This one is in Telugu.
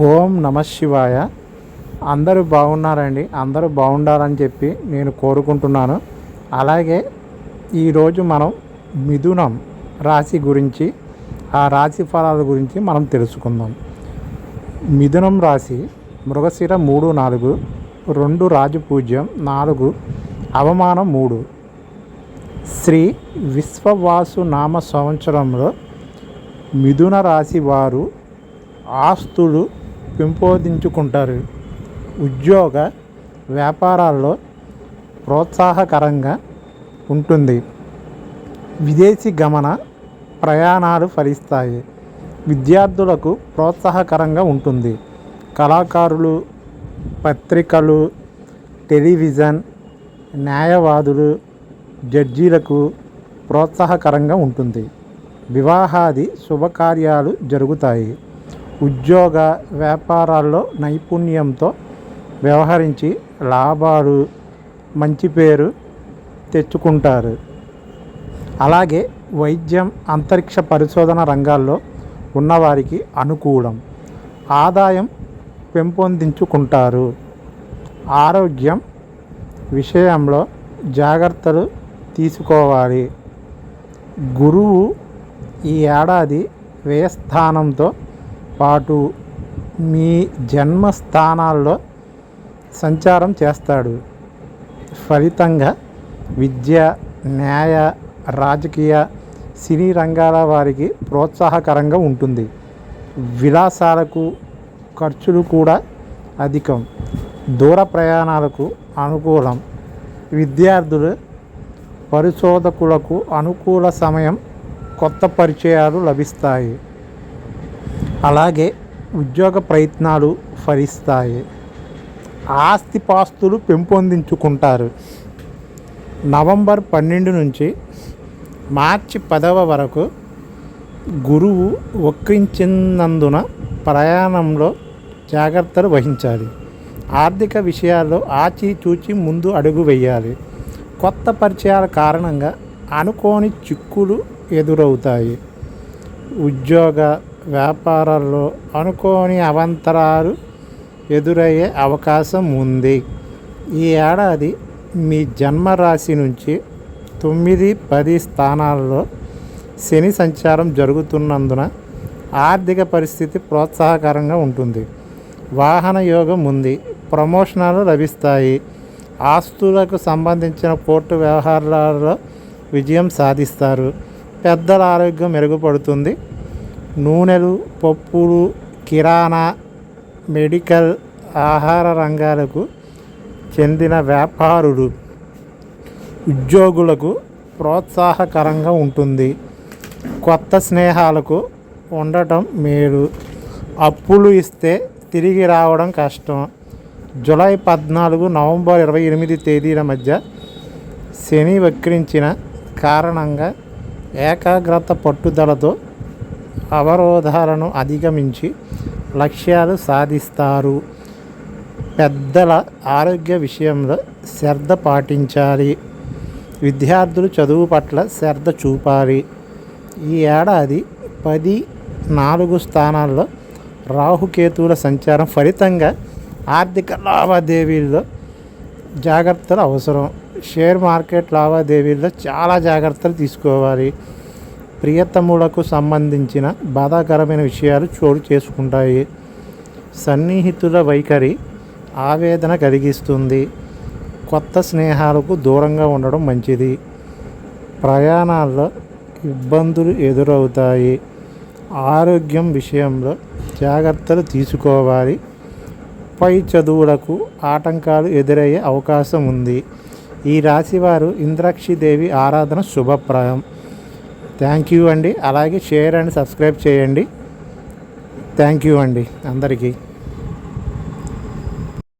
ఓం నమ శివాయ. అందరూ బాగున్నారండి. అందరూ బాగుండాలని చెప్పి నేను కోరుకుంటున్నాను. అలాగే ఈరోజు మనం మిథునం రాశి గురించి ఆ రాశి ఫలాల గురించి మనం తెలుసుకుందాం. మిథునం రాశి మృగశిర మూడు నాలుగు రెండు రాజపూజ్యం నాలుగు అవమానం మూడు. శ్రీ విశ్వవాసు నామ సంవత్సరంలో మిథున రాశి వారు ఆస్తులు పెంపొందించుకుంటారు. ఉద్యోగ వ్యాపారాల్లో ప్రోత్సాహకరంగా ఉంటుంది. విదేశీ గమన ప్రయాణాలు ఫలిస్తాయి. విద్యార్థులకు ప్రోత్సాహకరంగా ఉంటుంది. కళాకారులు పత్రికలు టెలివిజన్ న్యాయవాదులు జడ్జీలకు ప్రోత్సాహకరంగా ఉంటుంది. వివాహాది శుభకార్యాలు జరుగుతాయి. ఉద్యోగ వ్యాపారాల్లో నైపుణ్యంతో వ్యవహరించి లాభాలు మంచి పేరు తెచ్చుకుంటారు. అలాగే వైద్యం అంతరిక్ష పరిశోధన రంగాల్లో ఉన్నవారికి అనుకూలం. ఆదాయం పెంపొందించుకుంటారు. ఆరోగ్యం విషయంలో జాగ్రత్తలు తీసుకోవాలి. గురువు ఈ ఏడాది వ్యయస్థానంతో పాటు మీ జన్మస్థానాల్లో సంచారం చేస్తాడు. ఫలితంగా విద్య న్యాయ రాజకీయ సినీ రంగాల వారికి ప్రోత్సాహకరంగా ఉంటుంది. విలాసాలకు ఖర్చులు కూడా అధికం. దూర ప్రయాణాలకు అనుకూలం. విద్యార్థులు పరిశోధకులకు అనుకూల సమయం కొత్త పరిచయాలు లభిస్తాయి. అలాగే ఉద్యోగ ప్రయత్నాలు ఫలిస్తాయి. ఆస్తిపాస్తులు పెంపొందించుకుంటారు. నవంబర్ పన్నెండు నుంచి మార్చి పదవ వరకు గురువు వక్రించినందున ప్రయాణంలో జాగ్రత్తలు వహించాలి. ఆర్థిక విషయాల్లో ఆచితూచి ముందు అడుగు వేయాలి. కొత్త పరిచయాల కారణంగా అనుకోని చిక్కులు ఎదురవుతాయి. ఉద్యోగ వ్యాపారాల్లో అనుకోని అవంతరాలు ఎదురయ్యే అవకాశం ఉంది ఈ ఏడాది మీ జన్మరాశి నుంచి తొమ్మిది పది స్థానాల్లో శని సంచారం జరుగుతున్నందున ఆర్థిక పరిస్థితి ప్రోత్సాహకరంగా ఉంటుంది. వాహన యోగం ఉంది ప్రమోషనాలు లభిస్తాయి. ఆస్తులకు సంబంధించిన కోర్టు వ్యవహారాలలో విజయం సాధిస్తారు. పెద్దల ఆరోగ్యం మెరుగుపడుతుంది. నూనెలు పప్పులు కిరాణా మెడికల్ ఆహార రంగాలకు చెందిన వ్యాపారులు ఉద్యోగులకు ప్రోత్సాహకరంగా ఉంటుంది. కొత్త స్నేహాలకు ఉండటం మేలు. అప్పులు ఇస్తే తిరిగి రావడం కష్టం. జూలై పద్నాలుగు నవంబర్ ఇరవై ఎనిమిది తేదీల మధ్య శని వక్రించిన కారణంగా ఏకాగ్రత పట్టుదలతో అవరోధాలను అధిగమించి లక్ష్యాలు సాధిస్తారు. పెద్దల ఆరోగ్య విషయంలో శ్రద్ధ పాటించాలి. విద్యార్థులు చదువు పట్ల శ్రద్ధ చూపాలి. ఈ ఏడాది పది నాలుగు స్థానాల్లో రాహుకేతువుల సంచారం ఫలితంగా ఆర్థిక లావాదేవీల్లో జాగ్రత్తలు అవసరం. షేర్ మార్కెట్ లావాదేవీల్లో చాలా జాగ్రత్తలు తీసుకోవాలి. ప్రియతములకు సంబంధించిన బాధాకరమైన విషయాలు చోటు చేసుకుంటాయి. సన్నిహితుల వైఖరి ఆవేదన కలిగిస్తుంది. కొత్త స్నేహాలకు దూరంగా ఉండడం మంచిది. ప్రయాణాల్లో ఇబ్బందులు ఎదురవుతాయి. ఆరోగ్యం విషయంలో జాగ్రత్తలు తీసుకోవాలి. పై చదువులకు ఆటంకాలు ఎదురయ్యే అవకాశం ఉంది. ఈ రాశివారు ఇంద్రాక్షిదేవి ఆరాధన శుభప్రాయం థ్యాంక్ యూ అండి. అలాగే షేర్ అండ్ సబ్స్క్రైబ్ చేయండి. థ్యాంక్ యూ అండి అందరికీ.